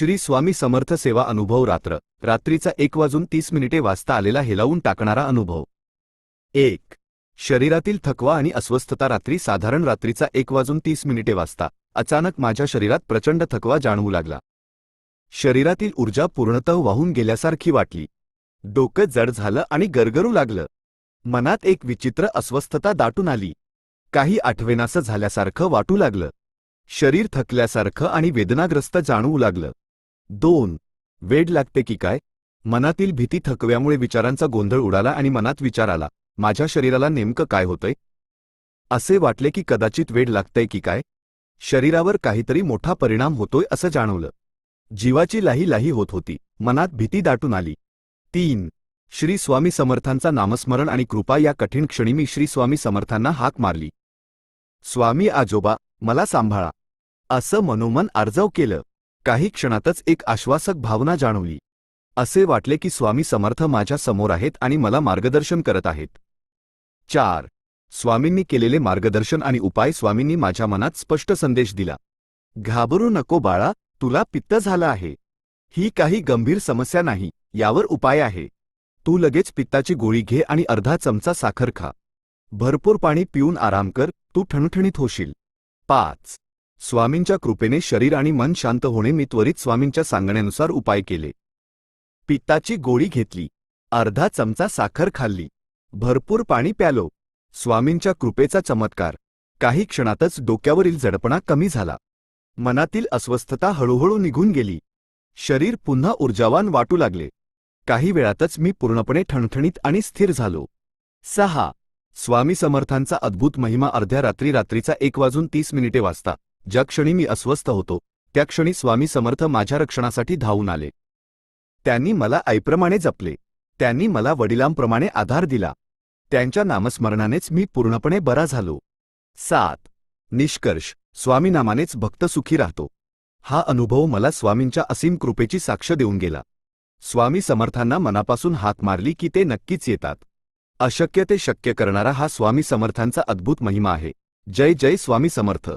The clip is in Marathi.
श्री स्वामी समर्थ सेवा अनुभव रात्र. रात्रीचा एक वाजून तीस मिनिटे वाजता आलेला हेलावून टाकणारा अनुभव. एक. शरीरातील थकवा आणि अस्वस्थता रात्री साधारण रात्रीचा एक वाजून तीस मिनिटे वाजता. अचानक माझ्या शरीरात प्रचंड थकवा जाणवू लागला. शरीरातील ऊर्जा पूर्णतः वाहून गेल्यासारखी वाटली. डोकं जड झालं आणि गरगरू लागलं. मनात एक विचित्र अस्वस्थता दाटून आली. काही आठवेनासं झाल्यासारखं वाटू लागलं. शरीर थकल्यासारखं आणि वेदनाग्रस्त जाणवू लागलं. दोन. वेड लागते की काय? मनातील भीती थकव्यामुळे विचारांचा गोंधळ उडाला आणि मनात विचार आला माझ्या शरीराला नेमकं काय होतंय? असे वाटले की कदाचित वेड लागतंय की काय? शरीरावर काहीतरी मोठा परिणाम होतोय असं जाणवलं. जीवाची लाही लाही होत होती मनात भीती दाटून आली. तीन. श्री स्वामी समर्थांचा नामस्मरण आणि कृपा या कठीण क्षणी मी श्री स्वामी समर्थांना हाक मारली. स्वामी आजोबा मला सांभाळा. असं मनोमन आर्जव केलं. काही क्षणातच एक आश्वासक भावना जाणवली. असे वाटले की स्वामी समर्थ माझ्यासमोर आहेत आणि मला मार्गदर्शन करत आहेत. चार. स्वामींनी केलेले मार्गदर्शन आणि उपाय स्वामींनी माझ्या मनात स्पष्ट संदेश दिला. घाबरू नको बाळा तुला पित्त झालं आहे. ही काही गंभीर समस्या नाही यावर उपाय आहे. तू लगेच पित्ताची गोळी घे आणि अर्धा चमचा साखर खा. भरपूर पाणी पिऊन आराम कर तू ठणठणीत होशील. पाच. स्वामींच्या कृपेने शरीर आणि मन शांत होणे मी त्वरित स्वामींच्या सांगण्यानुसार उपाय केले. पित्ताची गोळी घेतली. अर्धा चमचा साखर खाल्ली. भरपूर पाणी प्यालो. स्वामींच्या कृपेचा चमत्कार. काही क्षणातच डोक्यावरील जडपणा कमी झाला. मनातील अस्वस्थता हळूहळू निघून गेली. शरीर पुन्हा ऊर्जावान वाटू लागले. काही वेळातच मी पूर्णपणे ठणठणीत आणि स्थिर झालो. सहा. स्वामी समर्थांचा अद्भुत महिमा अर्ध्या रात्री रात्रीचा एक वाजून तीस मिनिटे वाजता. ज्या क्षणी मी अस्वस्थ होतो त्या क्षणी स्वामी समर्थ माझ्या रक्षणासाठी धावून आले. त्यांनी मला आईप्रमाणे जपले. त्यांनी मला वडिलांप्रमाणे आधार दिला. त्यांच्या नामस्मरणानेच मी पूर्णपणे बरा झालो. सात. निष्कर्ष. स्वामीनामानेच भक्त सुखी राहतो. हा अनुभव मला स्वामींच्या असीम कृपेची साक्ष देऊन गेला. स्वामी समर्थांना मनापासून हात मारली की ते नक्कीच येतात. अशक्य ते शक्य करणारा हा स्वामी समर्थांचा अद्भुत महिमा आहे. जय जय स्वामी समर्थ.